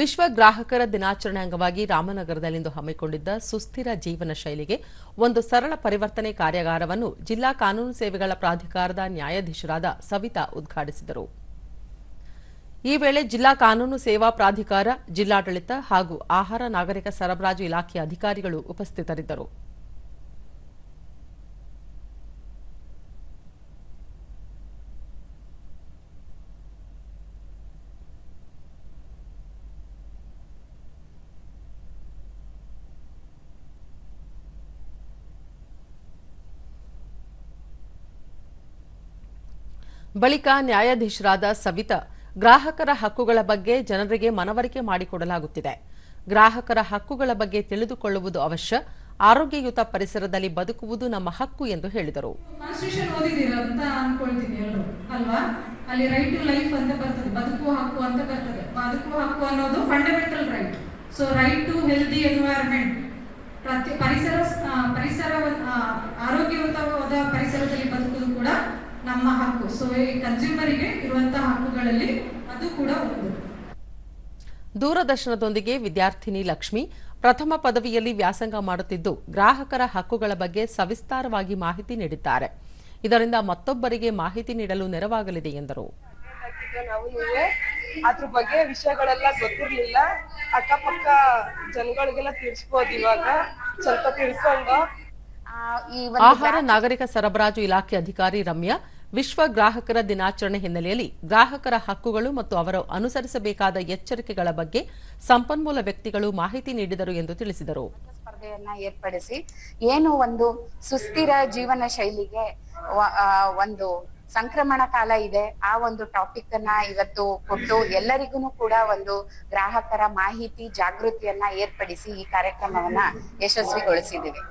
ವಿಶ್ವ ಗ್ರಾಹಕರ ದಿನಾಚರಣೆ ಅಂಗವಾಗಿ ರಾಮನಗರದಲ್ಲಿಂದು ಹಮ್ಮಿಕೊಂಡಿದ್ದ ಸುಸ್ಥಿರ ಜೀವನ ಶೈಲಿಗೆ ಒಂದು ಸರಳ ಪರಿವರ್ತನೆ ಕಾರ್ಯಾಗಾರವನ್ನು ಜಿಲ್ಲಾ ಕಾನೂನು ಸೇವೆಗಳ ಪ್ರಾಧಿಕಾರದ ನ್ಯಾಯಾಧೀಶರಾದ ಸವಿತಾ ಉದ್ಘಾಟಿಸಿದರು. ಈ ವೇಳೆ ಜಿಲ್ಲಾ ಕಾನೂನು ಸೇವಾ ಪ್ರಾಧಿಕಾರ, ಜಿಲ್ಲಾಡಳಿತ ಹಾಗೂ ಆಹಾರ ನಾಗರಿಕ ಸರಬರಾಜು ಇಲಾಖೆಯ ಅಧಿಕಾರಿಗಳು ಉಪಸ್ಥಿತರಿದ್ದರು. ಬಳಿಕ ನ್ಯಾಯಾಧೀಶರಾದ ಸವಿತಾ, ಗ್ರಾಹಕರ ಹಕ್ಕುಗಳ ಬಗ್ಗೆ ಜನರಿಗೆ ಮನವರಿಕೆ ಮಾಡಿಕೊಡಲಾಗುತ್ತಿದೆ. ಗ್ರಾಹಕರ ಹಕ್ಕುಗಳ ಬಗ್ಗೆ ತಿಳಿದುಕೊಳ್ಳುವುದು ಅವಶ್ಯ, ಆರೋಗ್ಯಯುತ ಪರಿಸರದಲ್ಲಿ ಬದುಕುವುದು ನಮ್ಮ ಹಕ್ಕು ಎಂದು ಹೇಳಿದರು. ಅಲ್ಲಿ ರೈಟ್ ಟು ಲೈಫ್ ಅಂತ ಬರ್ತದೆ, ಬದುಕುವ ಹಕ್ಕು ಅಂತ ಬರ್ತದೆ. ಬದುಕುವ ಹಕ್ಕು ಅನ್ನೋದು fundamental right so right to healthy environment ಪ್ರತಿ ಪರಿಸರ ಪರಿಸರ ಆ, ಆರೋಗ್ಯಯುತವಾದ ಪರಿಸರದಲ್ಲಿ ಬದುಕುವುದು ಕೂಡ ನಮ್ಮ ಹಕ್ಕು. ಸೊ ಈ ಕನ್ಸ್ಯೂಮರಿಗೆ ಇರುವಂತಹ ಹಕ್ಕುಗಳಲ್ಲಿ ಅದು ಕೂಡ ಒಂದು. ದೂರದರ್ಶನದೊಂದಿಗೆ ವಿದ್ಯಾರ್ಥಿನಿ ಲಕ್ಷ್ಮಿ ಪ್ರಥಮ ಪದವಿಯಲ್ಲಿ ವ್ಯಾಸಂಗ ಮಾಡುತ್ತಿದ್ದು ಗ್ರಾಹಕರ ಹಕ್ಕುಗಳ ಬಗ್ಗೆ ಸವಿಸ್ತಾರವಾಗಿ ಮಾಹಿತಿ ನೀಡಿದ್ದಾರೆ. ಇದರಿಂದ ಮತ್ತೊಬ್ಬರಿಗೆ ಮಾಹಿತಿ ನೀಡಲು ನೆರವಾಗಲಿದೆ ಎಂದರು. ಅದ್ರ ಬಗ್ಗೆ ವಿಷಯಗಳೆಲ್ಲ ಗೊತ್ತಿರ್ಲಿಲ್ಲ. ಅಕ್ಕಪಕ್ಕ ಜನಗಳಿಗೆಲ್ಲ ತಿಳಿಸ್ಬೋದು ಇವಾಗ. ಸ್ವಲ್ಪ ತಿಳ್ಕೊಂಡು ಆಹಾರ ನಾಗರಿಕ ಸರಬರಾಜು ಇಲಾಖೆ ಅಧಿಕಾರಿ ರಮ್ಯಾ ವಿಶ್ವ ಗ್ರಾಹಕರ ದಿನಾಚರಣೆ ಹಿನ್ನೆಲೆಯಲ್ಲಿ ಗ್ರಾಹಕರ ಹಕ್ಕುಗಳು ಮತ್ತು ಅವರು ಅನುಸರಿಸಬೇಕಾದ ಎಚ್ಚರಿಕೆಗಳ ಬಗ್ಗೆ ಸಂಪನ್ಮೂಲ ವ್ಯಕ್ತಿಗಳು ಮಾಹಿತಿ ನೀಡಿದರು ಎಂದು ತಿಳಿಸಿದರು. ಸ್ಪರ್ಧೆಯನ್ನ ಏರ್ಪಡಿಸಿ ಏನು ಒಂದು ಸುಸ್ಥಿರ ಜೀವನ ಶೈಲಿಗೆ ಒಂದು ಸಂಕ್ರಮಣ ಕಾಲ ಇದೆ. ಆ ಒಂದು ಟಾಪಿಕ್ ಅನ್ನ ಇವತ್ತು ಕೊಟ್ಟು ಎಲ್ಲರಿಗೂ ಕೂಡ ಒಂದು ಗ್ರಾಹಕರ ಮಾಹಿತಿ ಜಾಗೃತಿಯನ್ನ ಏರ್ಪಡಿಸಿ ಈ ಕಾರ್ಯಕ್ರಮವನ್ನ ಯಶಸ್ವಿಗೊಳಿಸಿದ್ದೀವಿ.